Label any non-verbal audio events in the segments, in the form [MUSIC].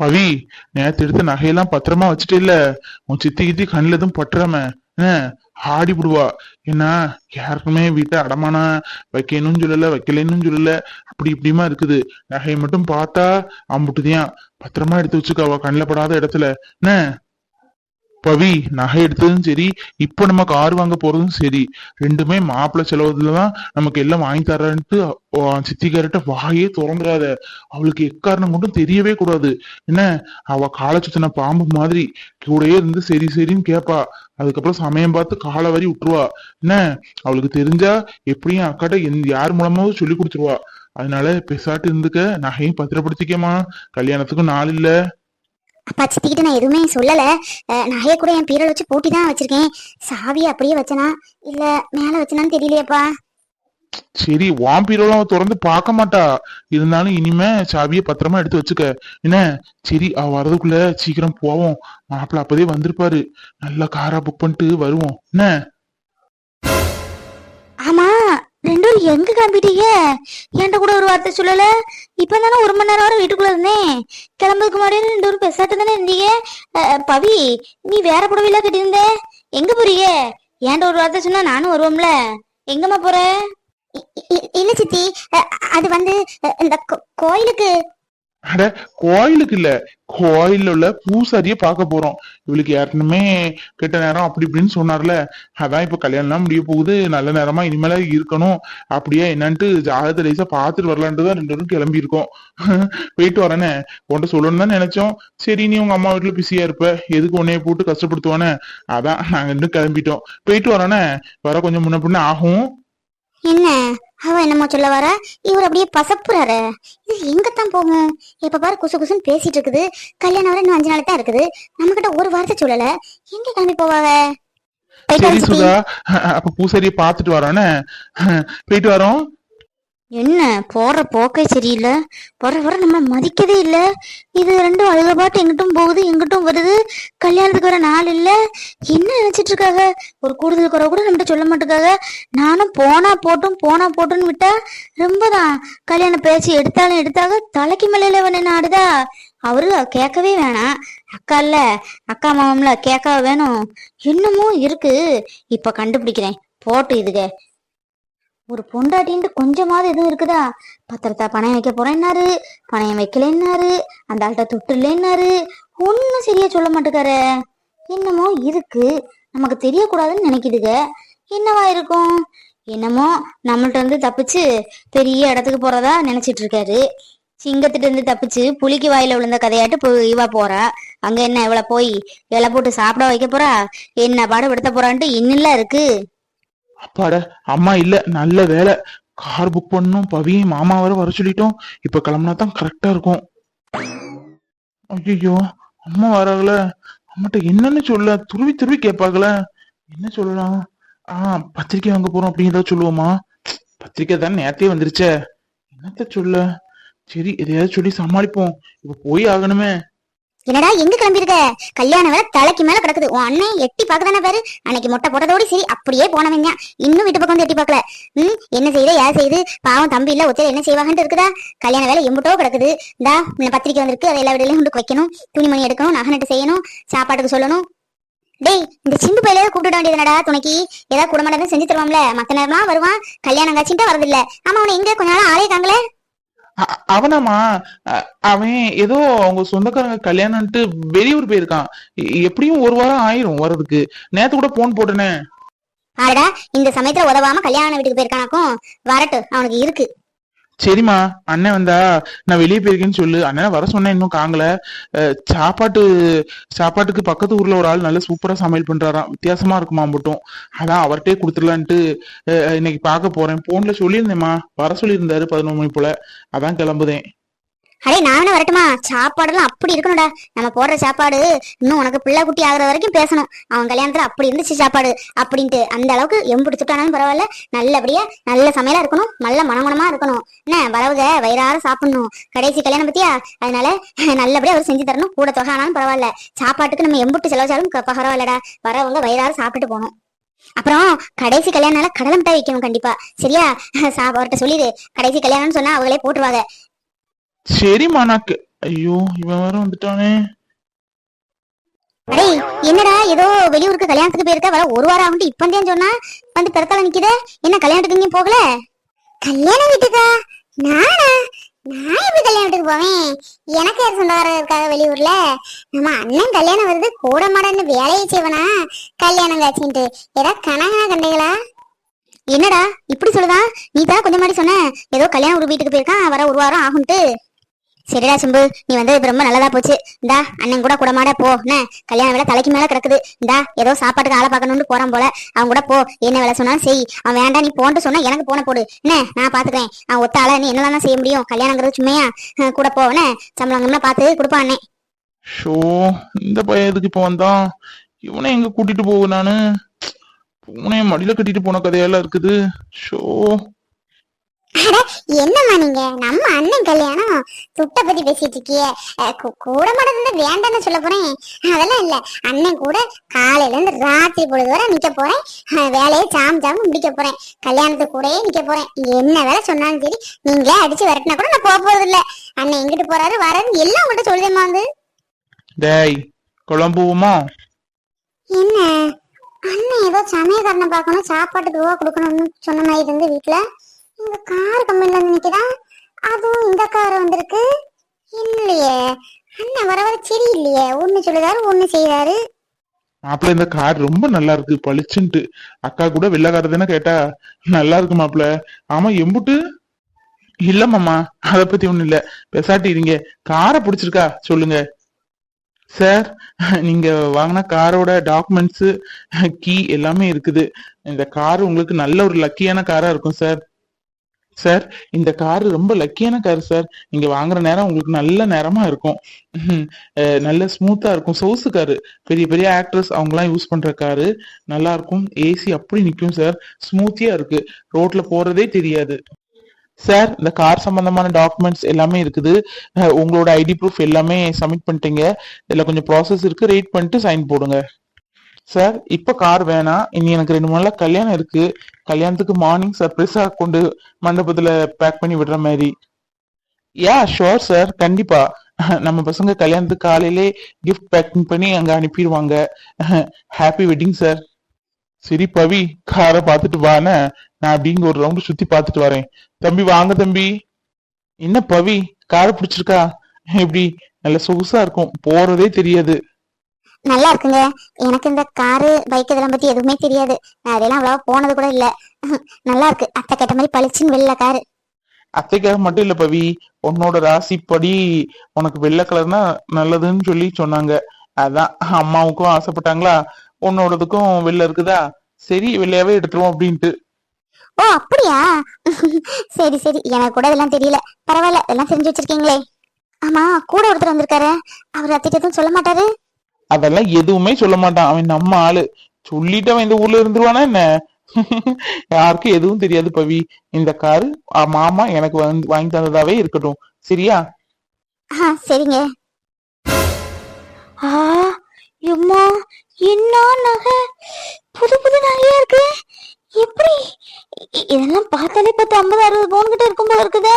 பவி நேத்து எடுத்த நகையெல்லாம் பத்திரமா வச்சுட்டு இல்ல. உன் சித்தி கித்தி கண்ணுல எதுவும் பட்டுறாம என்ன ஆடி விடுவா என்ன யாருக்குமே வீட்டை அடமானா வைக்கணும்னு சொல்லல வைக்கலைன்னு சொல்லல. அப்படி இப்படிமா இருக்குது. நகையை மட்டும் பார்த்தா அம்புட்டுதியான். பத்திரமா எடுத்து வச்சுக்கோ அவ கண்ணுல படாத இடத்துல. என்ன பவி நகை எடுத்ததும் சரி இப்ப நம்ம கார் வாங்க போறதும் சரி ரெண்டுமே மாப்பிள்ளை செலவுலதான் நமக்கு எல்லாம் வாங்கி தரேன்ட்டு சித்திக்கார்ட்ட வாயே திறந்துடாத அவளுக்கு எக்காரணம் மட்டும் தெரியவே கூடாது. என்ன? அவ காலை சுத்தின பாம்பு மாதிரி கூடயே இருந்து சரி சரின்னு கேப்பா. அதுக்கப்புறம் சமயம் பார்த்து காலை வரி விட்டுருவா. என்ன? அவளுக்கு தெரிஞ்சா எப்படியும் அக்காட்ட எந்த யார் மூலமாவது சொல்லி கொடுத்துருவா. அதனால பெசாட்டு இருந்துக்க நகையும் பத்திரப்படுத்திக்கமா கல்யாணத்துக்கும் நாள் இல்ல. அப்பா சித்திக்கிட்ட நான் எதுவுமே சொல்லலை. அஹ், நகைய கூட என் பீரல் வச்சு பூட்டி தான் வச்சிருக்கேன். சாவி அப்படியே வச்சனா இல்ல மேல வச்சனான்னு தெரியலையப்பா. சரி வாம்பீரோலாம் அவ திறந்து பார்க்க மாட்டா. இருந்தாலும் இனிமே சாவியை பத்திரமா எடுத்து வச்சுக்க. என்ன? சரி அவ வர்றதுக்குள்ள சீக்கிரம் போவோம். மாப்பிள்ள அப்பதே வந்திருப்பாரு. நல்லா காரா புக் பண்ணிட்டு வருவோம். என்ன? ரெண்டு பேரும் எங்க கிளம்பிட்டீங்க? என்கிட்ட கூட ஒரு வார்த்தை சொல்லல? இப்ப தானே ஒரு மணி நேரம் வரை வீட்டுக்குள்ள இருந்தேன். கிளம்புறதுக்கு முன்னாடி ரெண்டு பேரும் பெசாட்டு தானே இருந்தீங்க? பவி நீ வேற புடவைலாம் கட்டியிருந்த. எங்க போறீங்க? என்கிட்ட ஒரு வார்த்தை சொன்னா நானும் வருவோம்ல. எங்கம்மா போற? இல்ல சித்தி. அது வந்து இந்த கோயிலுக்கு அட கோயிலுக்கு இல்ல. கோயில்ல உள்ள பூசாரிய பார்க்க போறோம். இவளுக்கு ஏற்கனவே கெட்ட நேரம் அப்படி இப்படின்னு சொன்னார்ல. அதான் இப்ப கல்யாணம்லாம் முடிய போகுது. நல்ல நேரமா இனிமேல இருக்கணும். அப்படியே என்னன்ட்டு ஜாதகத்தை லேசா பாத்துட்டு வரலான்ட்டு தான் ரெண்டு பேரும் கிளம்பி இருக்கோம் போயிட்டு வரேனே. உன்ட்ட சொல்லணும்னு தான் நினைச்சோம். சரி நீ உங்க அம்மா வீட்டுல பிஸியா இருப்ப. எதுக்கு உன்னைய போட்டு கஷ்டப்படுத்துவானே? அதான் நாங்க இன்னும் கிளம்பிட்டோம். போயிட்டு வரேனே. வர கொஞ்சம் முன்ன பின்ன ஆகும். என்ன? அவ என்னமோ சொல்ல வர? இவர் அப்படியே பசப்புறாரு. இது எங்கத்தான் போகும்? இப்ப பாரு குசு குசுன்னு பேசிட்டு இருக்குது கல்யாணம் வரை இன்னும் அஞ்சு நாள் தான் இருக்குது. நம்ம கிட்ட ஒரு வார்த்தை சொல்லல. எங்க கிளம்பி போவாவ சரி. சுதா அப்ப பூசாரியை பாத்துட்டு வரோனே போயிட்டு வரோம். என்ன? போற போக்கே சரியில்லை. வர வர நம்ம மதிக்கவே இல்லை. இது ரெண்டும் அழுக பாட்டு எங்கிட்டும் போகுது எங்கிட்டும் வருது. கல்யாணத்துக்கு வர நாள் இல்லை. என்ன நினைச்சிட்டு இருக்காங்க? ஒரு கூடுதல் குறை கூட நம்மகிட்ட சொல்ல மாட்டேக்காக நானும் போனா போட்டும் போனா போட்டுன்னு விட்டா ரொம்பதான். கல்யாண பேச்சு எடுத்தாலும் எடுத்தாக தலைக்கு மேலையில வந்து ஆடுதா அவரு கேட்கவே வேணாம். அக்கா இல்ல. அக்கா மாமம்ல கேட்க வேணும். என்னமோ இருக்கு. இப்ப கண்டுபிடிக்கிறேன். போட்டு இதுக. ஒரு பொண்டாட்டின்ட்டு கொஞ்சமாவது எதுவும் இருக்குதா? பத்திரத்தா பணம் வைக்க போறேன்னாரு பணம் வைக்கலன்னாரு அந்த ஆள்கிட்ட தொட்டு இல்லைன்னாரு ஒன்னும் சரியா சொல்ல மாட்டேக்காரு. என்னமோ இருக்கு. நமக்கு தெரியக்கூடாதுன்னு நினைக்குதுங்க என்னவா இருக்கும்? என்னமோ நம்மள்ட்ட இருந்து தப்பிச்சு பெரிய இடத்துக்கு போறதா நினைச்சிட்டு இருக்காரு சிங்கத்திட்ட இருந்து தப்பிச்சு புலிக்கு வாயில விழுந்த கதையாட்டு போய் இவா போறா. அங்க என்ன இவள போய் இலை போட்டு சாப்பிட வைக்க போறா? என்ன பாடு விடுத்த போறான்ட்டு இன்னில்ல இருக்கு. அப்பாட அம்மா இல்ல நல்ல வேலை. கார் புக் பண்ணும் பவியும் மாமா வர வர சொல்லிட்டோம். இப்ப கிளம்புனா தான் கரெக்டா இருக்கும். ஐயோ அம்மா வராங்கள. அம்மாட்ட என்னன்னு சொல்ல துருவி துருவி கேட்பாங்கள. என்ன சொல்லலாம்? ஆஹ் பத்திரிக்கை வாங்க போறோம் அப்படிங்கிறத சொல்லுவோமா? பத்திரிக்கை தான் நேத்தே வந்துருச்சே. என்னத்த சொல்ல? சரி எதையாவது சொல்லி சமாளிப்போம். இப்ப போய் ஆகணுமே. என்னடா எங்க கிளம்பிருக்க கல்யாண வேலை தலைக்கு மேல கிடக்குது. உன் அண்ணன் எட்டி பாக்கதானே பாரு. அன்னைக்கு மொட்டை போட்டதோட சரி அப்படியே போனவங்க இன்னும் வீட்டு பக்கம் வந்து எட்டி பாக்கல ம் என்ன செய்யுது யார் செய்யுது பாவம் தம்பி இல்ல ஒத்தையில என்ன செய்வாங்கன்னு இருக்குதா? கல்யாண வேலை எம்புட்டோ கிடக்குது. இந்தா இந்த பத்திரிக்கை வந்திருக்கு. அதை எல்லா வீடுலையும் கொண்டு வைக்கணும். துணிமணி எடுக்கணும் நகை நட்டு செய்யணும் சாப்பாட்டுக்கு சொல்லணும். டேய் இந்த சிம்பு பையில கூப்பிட வேண்டியதுனடா துணைக்கு? ஏதாவது குடும்பம் செஞ்சு தருவோம்ல. மத்த நேரம்லாம் வருவான். கல்யாணம் காட்சின்ட்டு வரதில்ல. ஆமா அவனை எங்க கொஞ்ச நாள் ஆளே காங்களே அவனாமா அவன் ஏதோ அவங்க சொந்தக்காரங்க கல்யாணம்ட்டு வெளியூர் போயிருக்கான். எப்படியும் ஒரு வாரம் ஆயிரும் வர்றதுக்கு. நேத்து கூட போன் போட்டனே. ஆடா இந்த சமயத்துல உதவாம கல்யாண வீட்டுக்கு போயிருக்கானாக்கும் வரட்டு அவனுக்கு இருக்கு. சரிம்மா அண்ணன் வந்தா நான் வெளியே போயிருக்கேன்னு சொல்லு. அண்ணன் வர சொன்னேன் இன்னும் காங்கல. சாப்பாட்டு சாப்பாட்டுக்கு பக்கத்து ஊர்ல ஒரு ஆள் நல்லா சூப்பரா சமையல் பண்றாராம். வித்தியாசமா இருக்குமா மட்டும். அதான் அவர்கிட்டே கொடுத்துடலான்ட்டு இன்னைக்கு பார்க்க போறேன். போன்ல சொல்லியிருந்தேம்மா. வர சொல்லியிருந்தாரு பதினொன்று மணி போல. அதான் கிளம்புதேன். அடே நானே வரட்டுமா? சாப்பாடெல்லாம் அப்படி இருக்கணும்டா. நம்ம போடுற சாப்பாடு இன்னும் உனக்கு பிள்ளை குட்டி ஆகுற வரைக்கும் பேசணும். அவன் கல்யாணத்துல அப்படி இருந்துச்சு சாப்பாடு அப்படின்ட்டு. அந்த அளவுக்கு எம்புட்டு சுட்டானாலும் பரவாயில்ல. நல்லபடியா நல்ல சமையலா இருக்கணும். நல்ல மனமனமா இருக்கணும். என்ன வரவுக வயிறார சாப்பிடணும். கடைசி கல்யாணம் பத்தியா? அதனால நல்லபடியா அவர் செஞ்சு தரணும். கூட தொகை ஆனாலும் பரவாயில்ல. சாப்பாட்டுக்கு நம்ம எம்புட்டு செலவச்சாலும் பரவாயில்லடா. வரவங்க வயிறார சாப்பிட்டு போகணும். அப்புறம் கடைசி கல்யாணம்னால கடலை மிட்டாய் வைக்கணும் கண்டிப்பா. சரியா? சாப்பாட்ட அவர்கிட்ட சொல்லிடு கடைசி கல்யாணம்னு சொன்னா அவங்களே போட்டுருவாங்க. சரி நான் ஐயோ இவன் வேற வந்துட்டானே அடே என்னடா ஏதோ வெளியூருக்கு கல்யாணத்துக்கு போயிருக்க வர ஒரு வாரம் ஆகுது இப்ப சொன்னா வந்து பிறத்தால நிக்குத என்ன கல்யாணத்துக்கு எங்கேயும் போகல கல்யாண வீட்டுக்கா நானா நான் எப்படி கல்யாணத்துக்கு போவேன் எனக்கு யார் சொந்தக்காரர் இருக்காங்க வெளியூர்ல நம்ம அண்ணன் கல்யாணம் வருது கூட மாடன்னு வேலையை செய்வனா கல்யாணம் காட்சின்ட்டு ஏதாவது கனகா கண்டைகளா என்னடா இப்படி சொல்லுதா நீ தான் கொஞ்சம் மாதிரி சொன்ன ஏதோ கல்யாணம் ஒரு வீட்டுக்கு போயிருக்கான் வர ஒரு வாரம் ஆகும்ட்டு சரிடா சிம்பு நீ வந்தது ரொம்ப நல்லதா போச்சு. இந்தா அண்ணன் கூட கூட மாட போ. என்ன? கல்யாண வேலை தலைக்கு மேல கிடக்குது. இந்தா ஏதோ சாப்பாட்டுக்கு ஆளை பார்க்கணும்னு போறான் போல. அவன் கூட போ. என்ன வேலை சொன்னாலும் செய். அவன் வேண்டாம் நீ போன்ட்டு சொன்னா எனக்கு போன போடு. என்ன? நான் பாத்துக்கிறேன். அவன் ஒத்த ஆள நீ என்னதான் செய்ய முடியும்? கல்யாணங்கிறது சும்மையா? கூட போ. என்ன? சம்பளங்கம்லாம் பார்த்து கொடுப்பான் அண்ணே. ஷோ இந்த பையன் எதுக்கு இப்ப வந்தான்? இவனை எங்க கூட்டிட்டு போக நானு? பூனையை மடியில கட்டிட்டு போன கதையெல்லாம் இருக்குது. ஷோ. என்னம்மா நீங்க? நம்ம அண்ணன் கல்யாணம்? துட்ட பத்தி பேசிட்டு இருக்கிய. கூட மாட்டது வேண்டாம்னு சொல்ல போறேன். அதெல்லாம் இல்ல. அண்ணன் கூட காலையில இருந்து ராத்திரி பொழுது வரை நிக்க போறேன். வேலையை சாம் சாம் முடிக்க போறேன். கல்யாணத்துக்கு கூடயே நிக்க போறேன். என்ன வேலை சொன்னாலும் சரி நீங்களே அடிச்சு விரட்டினா கூட நான் போக போறது இல்ல. அண்ணன் எங்கிட்டு போறாரு வராரு எல்லாம் உங்கள்கிட்ட சொல்லுதேம்மா வந்து. டேய் குழம்புவோமா என்ன? அண்ணன் ஏதோ சமயக்காரனை பார்க்கணும் சாப்பாட்டுக்கு ரூபா கொடுக்கணும்னு சொன்ன மாதிரி இருந்து வீட்டுல இந்த கார் கம்பெனில இருந்து அதுவும் இந்த கார் வந்திருக்கு. இல்லையே. அண்ணன் வர வர சரியில்லையே. ஒண்ணு சொல்லுதாரு ஒண்ணு செய்யறாரு மாப்பிள்ள இந்த கார் ரொம்ப நல்லா இருக்கு பளிச்சுன்ட்டு. அக்கா கூட வெள்ளக்கார தானே கேட்டா நல்லா இருக்கு மாப்பிள்ள ஆமா எம்புட்டு? இல்ல மாமா. அத பத்தி ஒண்ணும் இல்ல. பெசாட்டி இருங்க காரை பிடிச்சிருக்கா? சொல்லுங்க. சார் நீங்க வாங்கின காரோட டாக்குமெண்ட்ஸ் கீ எல்லாமே இருக்குது. இந்த கார் உங்களுக்கு நல்ல ஒரு லக்கியான காரா இருக்கும் சார். சார் இந்த கார் ரொம்ப லக்கியான கார் சார் நீங்க வாங்குற நேரம் உங்களுக்கு நல்ல நேரமா இருக்கும். நல்ல ஸ்மூத்தா இருக்கும். சொகுசு காரு பெரிய பெரிய ஆக்ட்ரஸ் அவங்கலாம் யூஸ் பண்ற காரு நல்லா இருக்கும். ஏசி அப்படி நிக்கும் சார் ஸ்மூத்தியா இருக்கு. ரோட்ல போறதே தெரியாது. சார் இந்த கார் சம்பந்தமான டாக்குமெண்ட்ஸ் எல்லாமே இருக்குது. உங்களோட ஐடி ப்ரூஃப் எல்லாமே சப்மிட் பண்ணிட்டீங்க. இதுல கொஞ்சம் ப்ராசஸ் இருக்கு. ரேட் பண்ணிட்டு சைன் போடுங்க. சார் இப்ப கார் வேணாம் இனி எனக்கு ரெண்டு மூணு நாள் கல்யாணம் இருக்கு. கல்யாணத்துக்கு மார்னிங் சர்ப்ரைஸா கொண்டு மண்டபத்துல பேக் பண்ணி விடுற மாதிரி. யா ஷோர் சார் கண்டிப்பா. நம்ம பசங்க கல்யாணத்துக்கு காலையிலே கிஃப்ட் பேக்கிங் பண்ணி அங்க அனுப்பிடுவாங்க. ஹாப்பி வெட்டிங் சார் சரி பவி காரை பார்த்துட்டு வான நான் அப்படிங்க ஒரு ரவுண்ட் சுத்தி பார்த்துட்டு வரேன். தம்பி வாங்க தம்பி. என்ன பவி? காரை பிடிச்சிருக்கா? எப்படி? நல்ல சொகுசா இருக்கும். போறதே தெரியாது. நல்லா இருக்குங்க. எனக்கு இந்த காரு பைக் இதெல்லாம் பத்தி எதுவுமே தெரியாது. நான் அதெல்லாம் அவ்வளவா போனது கூட இல்ல. நல்லா இருக்கு. அத்தை கேட்ட மாதிரி பளிச்சுன்னு வெள்ள காரு. அத்தைக்காக மட்டும் இல்ல பவி. உன்னோட ராசிப்படி உனக்கு வெள்ளை கலர்னா நல்லதுன்னு சொல்லி சொன்னாங்க. அதான் அம்மாவுக்கும் ஆசைப்பட்டாங்களா? உன்னோடதுக்கும் வெள்ளை இருக்குதா? சரி வெள்ளையாவே எடுத்துருவோம் அப்படின்ட்டு. ஓ அப்படியா? சரி சரி. எனக்கு கூட இதெல்லாம் தெரியல. பரவாயில்ல. இதெல்லாம் தெரிஞ்சு வச்சிருக்கீங்களே. ஆமா கூட ஒருத்தர் வந்திருக்காரு. அவர் அத்திட்ட எதுவும் சொல்ல மாட்டாரு? அதெல்லாம் எதுவுமே சொல்ல மாட்டான். அவன் நம்ம ஆளு. சொல்லிட்டு அவன் இந்த ஊர்ல இருந்துருவானா என்ன? [LAUGHS] யாருக்கும் எதுவும் தெரியாது பவி. இந்த காரு மாமா எனக்கு வந்து வாங்கி தந்ததாவே இருக்கட்டும். சரியா? சரிங்க. எம்மா என்ன நகை? புது புது நகையா இருக்கு? எப்படி? இதெல்லாம் பார்த்தாலே பத்து ஐம்பது அறுபது பவுன் கிட்ட இருக்கும் போல இருக்குதே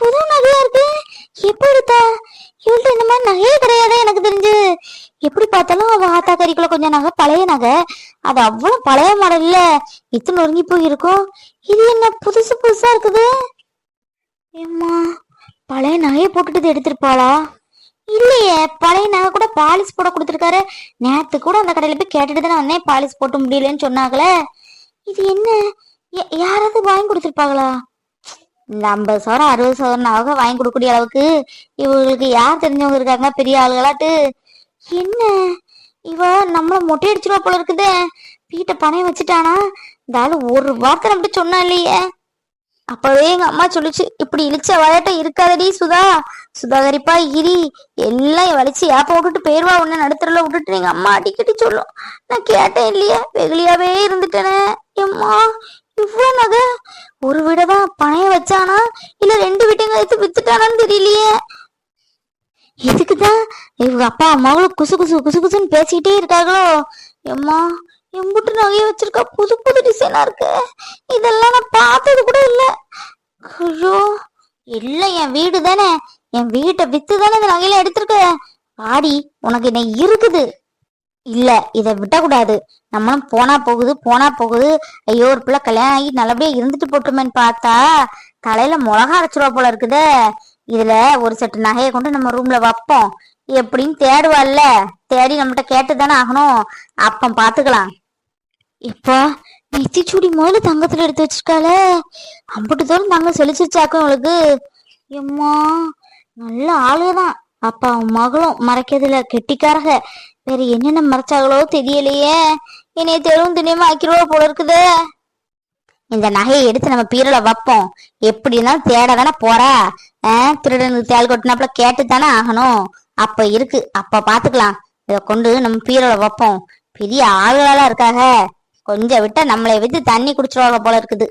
புது நகையா இருக்கு எப்படி எடுத்தா இவள்கிட்ட இந்த மாதிரி நகையே கிடையாதே எனக்கு தெரிஞ்சு எப்படி பார்த்தாலும் அவ ஆத்தா கறிக்குள்ள கொஞ்சம் நகை பழைய நகை. அது அவ்வளவு பழைய மாடல்ல இல்ல இத்தனை ஒருங்கி போய் இருக்கும் இது என்ன புதுசு புதுசா இருக்குது? ஏம்மா பழைய நகையை போட்டுட்டு எடுத்திருப்பாளா? இல்லையே பழைய நகை கூட பாலிஷ் போட கொடுத்துருக்காரு. நேத்து கூட அந்த கடையில போய் கேட்டுட்டு தான் வந்தேன் பாலிஷ் போட்டு முடியலன்னு சொன்னாங்களே. இது என்ன? யாராவது வாங்கி கொடுத்துருப்பாங்களா? இந்த ஐம்பது சவரம் அறுபது சவரம் நகை வாங்கி கொடுக்கக்கூடிய அளவுக்கு இவங்களுக்கு யார் தெரிஞ்சவங்க இருக்காங்க பெரிய ஆளுகளாட்டு. என்ன? இவ நம்மள மொட்டை அடிச்சிருவா போல இருக்குதே. வீட்டை பணையம் வச்சுட்டானா? இந்த ஆளு ஒரு வார்த்தை நம்மகிட்ட சொன்னா இல்லையே. அப்பவே எங்க அம்மா சொல்லுச்சு இப்படி இழிச்ச விளையாட்டம் இருக்காதடி சுதா. சுதாகரிப்பா இரி. எல்லாம் வலிச்சு ஏப்ப விட்டுட்டு போயிருவா உன்ன நடுத்தரில் விட்டுட்டு. எங்க அம்மா அடிக்கடி சொல்லும். நான் கேட்டேன் இல்லையா வெகுளியாவே இருந்துட்டேனே. எம்மா இவ்வளவு நகை. ஒரு வீடதான் பணைய வச்சானா? இல்ல ரெண்டு வீட்டையும் கழித்து வித்துட்டானான்னு தெரியலையே. இதுக்குதான் இவங்க அப்பா அம்மாவும் குசு குசு குசு குசுன்னு பேசிக்கிட்டே இருக்காங்களோ? எம்மா எம்புட்டு நகைய வச்சிருக்கா புது புது டிசைனா இருக்கு. இதெல்லாம் நான் பார்த்தது கூட இல்ல. ஐயோ இல்ல என் வீடு தானே. என் வீட்டை வித்து தானே இந்த நகையில எடுத்திருக்க. ஆடி உனக்கு என்ன இருக்குது. இல்ல இதை விட்டக்கூடாது. நம்மளும் போனா போகுது போனா போகுது. ஐயோ ஒரு பிள்ளை கல்யாணம் ஆகி நல்லபடியா இருந்துட்டு போட்டுமேன்னு பார்த்தா தலையில மிளகா அரைச்சிருவா போல இருக்குதே. இதுல ஒரு செட்டு நகையை கொண்டு நம்ம ரூம்ல வைப்போம். எப்படின்னு தேடுவாள்ல. தேடி நம்மகிட்ட கேட்டு தானே ஆகணும். அப்ப பாத்துக்கலாம். இப்போ நெத்திச்சூடி முதல்ல தங்கத்துல எடுத்து வச்சிருக்காளே. அம்பட்டு தூரம் தங்கம் செழிச்சிருச்சாக்கும் அவளுக்கு. எம்மா நல்ல ஆளுதான் அப்பா மகளும் மறைக்கிறதுல கெட்டிக்காரக. வேற என்னென்ன மறைச்சாங்களோ தெரியலையே. என்னைய தெருவும் திணியமா ஆக்கிருவா போல இருக்குதே. இந்த நகையை எடுத்து நம்ம பீரோல வைப்போம். எப்படி தேட தானே போற? ஆஹ் திருடனுக்கு தேல் கொட்டினாப்புல கேட்டு தானே ஆகணும். அப்ப இருக்கு. அப்ப பாத்துக்கலாம். இத கொண்டு நம்ம பீரோல வைப்போம். பெரிய ஆளுகளா இருக்காக. கொஞ்சம் விட்டா நம்மளை வச்சு தண்ணி குடிச்சிருவாங்க போல இருக்குது.